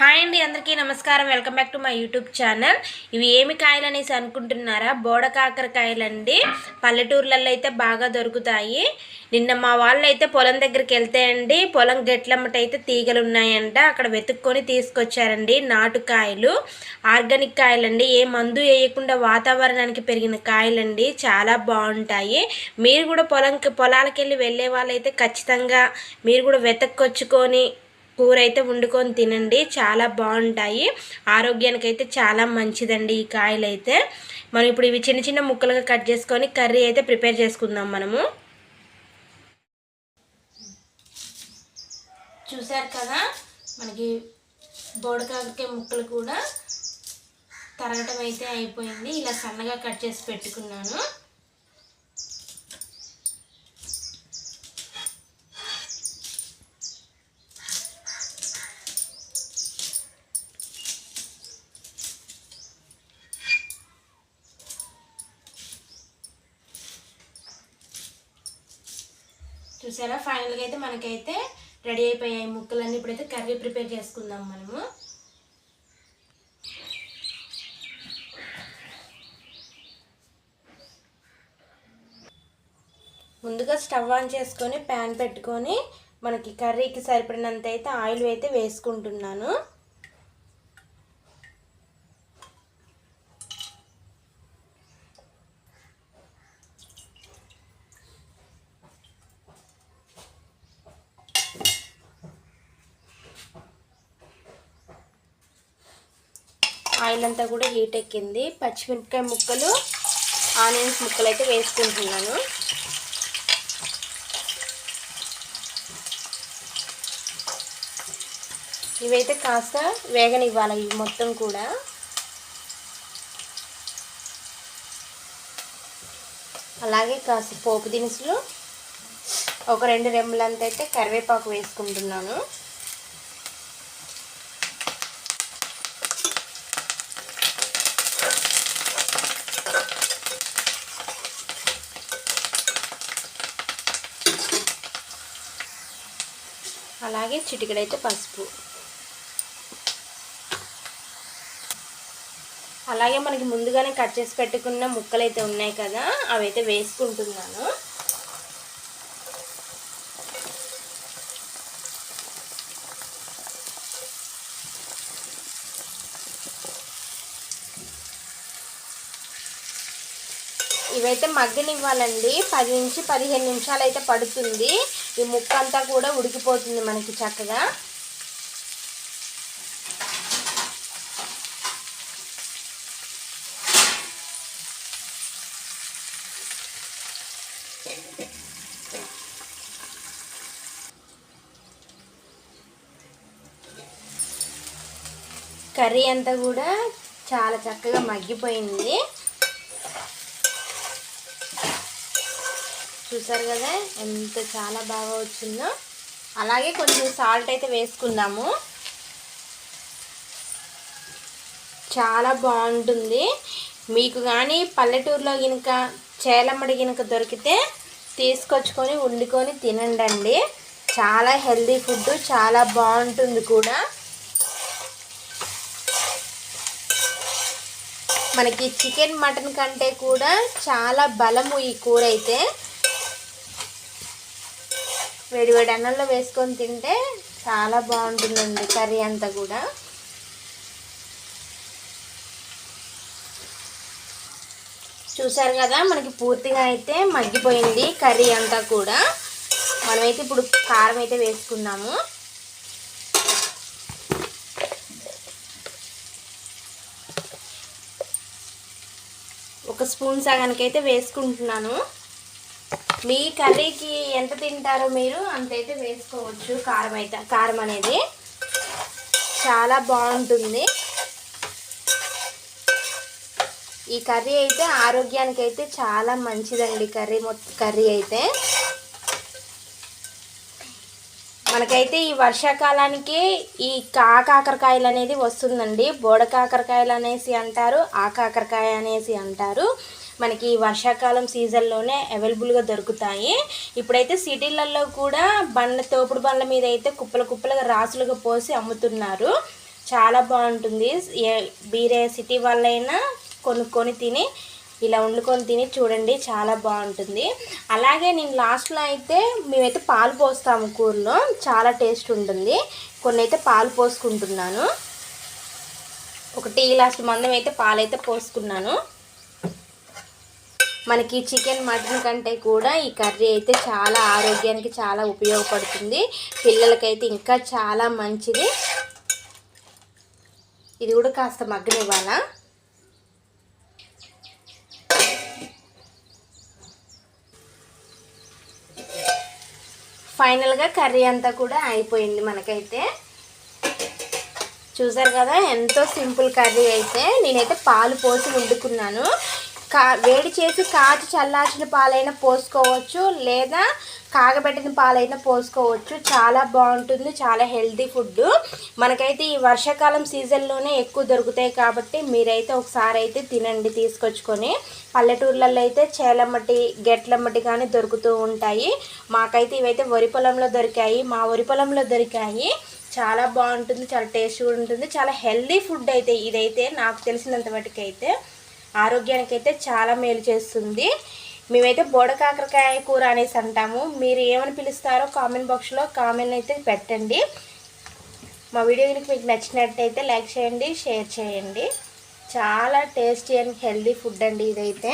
Hi అండి అందరికీ నమస్కారం. Welcome back to my YouTube channel. ఇవి ఏమి కాయలు అనేసి అనుకుంటున్నారా? బోడ కాకరకాయలండి. పల్లెటూర్లలో అయితే బాగా దొరుకుతాయి. నిన్న మా వాళ్ళు అయితే పొలం దగ్గరికి వెళ్తే అండి పొలం గెట్లమ్మట అయితే తీగలు ఉన్నాయంట అక్కడ వెతుక్కొని తీసుకొచ్చారండి నాటుకాయలు. ఆర్గానిక్ కాయలండి. ఏ మందు వేయకుండా వాతావరణానికి పెరిగిన కాయలండి. చాలా బాగుంటాయి. మీరు కూడా పొలంకి పొలాలకు వెళ్ళి వెళ్ళే వాళ్ళైతే ఖచ్చితంగా మీరు కూడా వెతక్కొచ్చుకొని కూర అయితే వండుకొని తినండి. చాలా బాగుంటాయి. ఆరోగ్యానికి అయితే చాలా మంచిదండి ఈ కాయలు అయితే మనం ఇప్పుడు ఇవి చిన్న చిన్న ముక్కలుగా కట్ చేసుకొని కర్రీ అయితే ప్రిపేర్ చేసుకుందాం మనము. చూసారు కదా? మనకి బోడకాకరకాయ ముక్కలు కూడా తరగటం అయితే అయిపోయింది. ఇలా సన్నగా కట్ చేసి పెట్టుకున్నాను. చూసారా? ఫైనల్గా అయితే మనకైతే రెడీ అయిపోయాయి ముక్కలన్నీ. ఇప్పుడైతే కర్రీ ప్రిపేర్ చేసుకుందాం మనము. ముందుగా స్టవ్ ఆన్ చేసుకొని ప్యాన్ పెట్టుకొని మనకి కర్రీకి సరిపడినంత అయితే ఆయిల్ అయితే వేసుకుంటున్నాను. ఆయిల్ అంతా కూడా హీట్ ఎక్కింది. పచ్చిమిరపకాయ ముక్కలు ఆనియన్స్ ముక్కలు అయితే వేసుకుంటున్నాను. ఇవైతే కాస్త వేగనివ్వాలి ఇవి మొత్తం కూడా. అలాగే కాస్త పోపు దినుసులు ఒక రెండు రెమ్మలంత అయితే కరివేపాకు వేసుకుంటున్నాను. అలాగే చిటికడైతే పసుపు. అలాగే మనకి ముందుగానే కట్ చేసి పెట్టుకున్న ముక్కలు అయితే ఉన్నాయి కదా అవైతే వేసుకుంటున్నాను. ఇవైతే మగ్గనివ్వాలండి. పది నుంచి పదిహేను నిమిషాలు అయితే పడుతుంది. ఈ ముక్క అంతా కూడా ఉడికిపోతుంది మనకి చక్కగా. కర్రీ అంతా కూడా చాలా చక్కగా మగ్గిపోయింది. చూసారు కదా ఎంత చాలా బాగా వచ్చిందో. అలాగే కొంచెం సాల్ట్ అయితే వేసుకుందాము. చాలా బాగుంటుంది. మీకు కానీ పల్లెటూరులో గినక చేలమ్మడి గినక దొరికితే తీసుకొచ్చుకొని వండుకొని తినండి చాలా హెల్దీ ఫుడ్ చాలా బాగుంటుంది కూడా. మనకి చికెన్ మటన్ కంటే కూడా చాలా బలము ఈ కూర అయితే వేడి వేడి అన్నంలో వేసుకొని తింటే చాలా బాగుంటుందండి కర్రీ అంతా కూడా. చూసారు కదా మనకి పూర్తిగా అయితే మగ్గిపోయింది కర్రీ అంతా కూడా. మనమైతే ఇప్పుడు కారం అయితే వేసుకున్నాము ఒక స్పూన్ సగానికైతే వేసుకుంటున్నాను. మీ కర్రీకి ఎంత తింటారో మీరు అంతైతే వేసుకోవచ్చు. కారం అయితే కారం అనేది చాలా బాగుంటుంది. ఈ కర్రీ అయితే ఆరోగ్యానికి అయితే చాలా మంచిదండి కర్రీ మొత్తం కర్రీ అయితే. మనకైతే ఈ వర్షాకాలానికి ఈ కాకరకాయలు అనేది వస్తుందండి. బోడ కాకరకాయలు అనేసి అంటారు ఆ కాకరకాయ అనేసి అంటారు. మనకి వర్షాకాలం సీజన్లోనే అవైలబుల్గా దొరుకుతాయి. ఇప్పుడైతే సిటీలలో కూడా బండ్ల తోపుడు బండ్ల మీద అయితే కుప్పల కుప్పలుగా రాసులుగా పోసి అమ్ముతున్నారు. చాలా బాగుంటుంది. ఏ- బీరే సిటీ వాళ్ళైనా కొనుక్కొని తిని ఇలా వండుకొని తిని చూడండి. చాలా బాగుంటుంది. అలాగే నేను లాస్ట్లో అయితే మేమైతే పాలు పోస్తాము కూరలో. చాలా టేస్ట్ ఉంటుంది. కొన్ని అయితే పాలు పోసుకుంటున్నాను. ఒక టీ గ్లాస్ మందం అయితే పాలైతే పోసుకున్నాను. మనకి చికెన్ మటన్ కంటే కూడా ఈ కర్రీ అయితే చాలా ఆరోగ్యానికి చాలా ఉపయోగపడుతుంది. పిల్లలకైతే ఇంకా చాలా మంచిది. ఇది కూడా కాస్త మగ్గనివ్వాలా? ఫైనల్గా కర్రీ అంతా కూడా అయిపోయింది మనకైతే. చూసారు కదా ఎంతో సింపుల్ కర్రీ అయితే. నేనైతే పాలు పోసి వండుకున్నాను. కా వేడి చేసి కాచి చల్లార్చిన పాలైనా పోసుకోవచ్చు లేదా కాగబెట్టిన పాలైనా పోసుకోవచ్చు. చాలా బాగుంటుంది చాలా హెల్తీ ఫుడ్ మనకైతే ఈ వర్షాకాలం సీజన్లోనే ఎక్కువ దొరుకుతాయి కాబట్టి మీరైతే ఒకసారి అయితే తినండి తీసుకొచ్చుకొని. పల్లెటూర్లలో అయితే చేలమ్మటి గెట్లమ్మటి కానీ దొరుకుతూ ఉంటాయి. మాకైతే ఇవైతే వరి పొలంలో దొరికాయి మా వరి పొలంలో దొరికాయి. చాలా బాగుంటుంది చాలా టేస్ట్ ఉంటుంది చాలా హెల్దీ ఫుడ్ అయితే ఇదైతే నాకు తెలిసినంత మటుకు అయితే ఆరోగ్యానికి అయితే చాలా మేలు చేస్తుంది. మేమైతే బోడకాకరకాయ కూర అనేసి అంటాము. మీరు ఏమని పిలుస్తారో కామెంట్ బాక్స్లో కామెంట్ అయితే పెట్టండి. మా వీడియో కనుక మీకు నచ్చినట్టయితే లైక్ చేయండి షేర్ చేయండి. చాలా టేస్టీ అండ్ హెల్దీ ఫుడ్ అండి ఇదైతే.